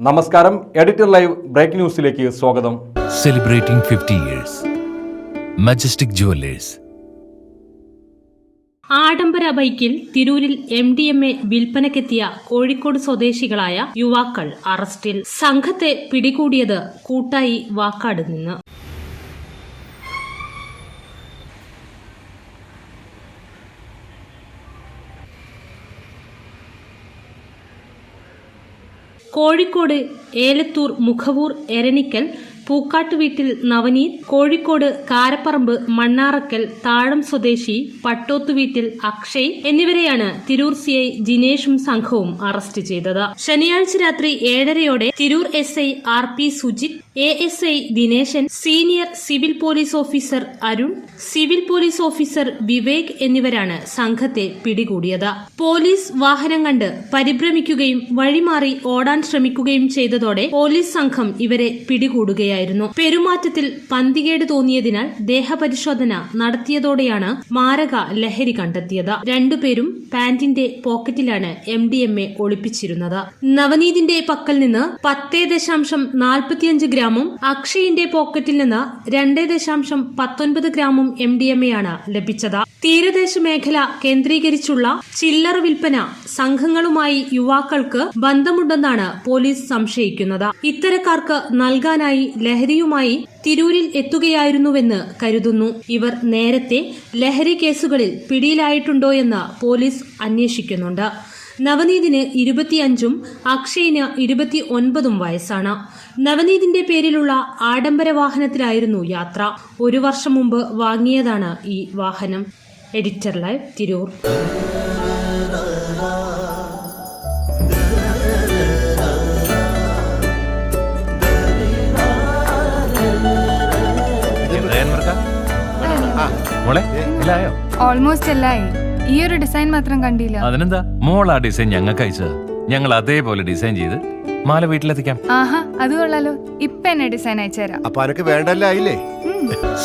നമസ്കാരം. Editor live break ന്യൂസിലേക്ക് സ്വാഗതം. Celebrating fifty years Majestic Jewellers ആഡംബര ബൈക്കിൽ തിരൂരിൽ എം ഡി എം എ വിൽപ്പനക്കെത്തിയ കോഴിക്കോട് സ്വദേശികളായ യുവാക്കൾ അറസ്റ്റിൽ. സംഘത്തെ പിടികൂടിയത് കൂട്ടായി വാക്കാട് നിന്ന്. കോഴിക്കോട് ഏലത്തൂർ മുഖവൂർ എരണിക്കൽ പൂക്കാട്ട് വീട്ടിൽ നവനീത് കോഴിക്കോട് കാരപ്പറമ്പ് മണ്ണാറക്കൽ താഴം സ്വദേശി പട്ടോത്ത് വീട്ടിൽ അക്ഷയ് എന്നിവരെയാണ് തിരൂർ സി ഐ ജിനേഷും സംഘവും അറസ്റ്റ് ചെയ്തത്. ശനിയാഴ്ച രാത്രി ഏഴരയോടെ Tirur S I R P Sujith A S I Dineshan senior civil police officer Arun civil police officer Vivek എന്നിവരാണ് സംഘത്തെ പിടികൂടിയത്. പോലീസ് വാഹനം കണ്ട് പരിഭ്രമിക്കുകയും വഴിമാറി ഓടാൻ ശ്രമിക്കുകയും ചെയ്തതോടെ പോലീസ് സംഘം ഇവരെ പിടികൂടുകയായിരുന്നു പെരുമാറ്റത്തിൽ പന്തികേട് തോന്നിയതിനാൽ ദേഹപരിശോധന നടത്തിയതോടെയാണ് മാരക ലഹരി കണ്ടെത്തിയത്. രണ്ടുപേരും പാന്റിന്റെ പോക്കറ്റിലാണ് എം ഡി എം എ ഒളിപ്പിച്ചിരുന്നത്. നവനീതിന്റെ പക്കൽ നിന്ന് പത്തേ ദശാംശം നാൽപ്പത്തിയഞ്ച് ഗ്രാമും അക്ഷയിന്റെ പോക്കറ്റിൽ നിന്ന് രണ്ടേ ദശാംശം പത്തൊൻപത് ഗ്രാമും എം ഡി എം എ ആണ് ലഭിച്ചത്. തീരദേശ മേഖല കേന്ദ്രീകരിച്ചുള്ള ചില്ലറ വിൽപ്പന സംഘങ്ങളുമായി യുവാക്കൾക്ക് ബന്ധമുണ്ടെന്നാണ് പോലീസ് സംശയിക്കുന്നത്. ഇത്തരക്കാർക്ക് നൽകാനായി ലഹരിയുമായി തിരൂരിൽ എത്തുകയായിരുന്നുവെന്ന് കരുതുന്നു. ഇവർ നേരത്തെ ലഹരി കേസുകളിൽ പിടിയിലായിട്ടുണ്ടോയെന്ന് പോലീസ് അന്വേഷിക്കുന്നുണ്ട്. നവനീതിന് ഇരുപത്തിയഞ്ചും അക്ഷയിന് ഇരുപത്തി ഒൻപതും വയസ്സാണ്. നവനീതിന്റെ പേരിലുള്ള ആഡംബര വാഹനത്തിലായിരുന്നു യാത്ര. ഒരു വർഷം മുമ്പ് വാങ്ങിയതാണ് ഈ വാഹനം. Editor live Tirur. മോളെ ഓൾമോസ്റ്റ് എല്ലായി. ഈ ഒരു ഡിസൈൻ മാത്രം കണ്ടില്ല. അതിനെന്താ? മോൾ ആ ഡിസൈൻ ഞങ്ങൾക്ക് അയച്ചത് ഞങ്ങൾ അതേപോലെ ഡിസൈൻ ചെയ്ത് മാല വീട്ടിലെത്തിക്കാം. ആഹാ അത് കൊള്ളാലോ. ഇപ്പൊ എന്നെ ഡിസൈൻ അയച്ചുതരാം. അപ്പൊ അനക്ക് വേണ്ടല്ല celebrating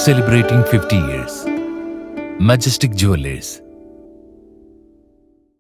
celebrating 50 years. Majestic Jewelers.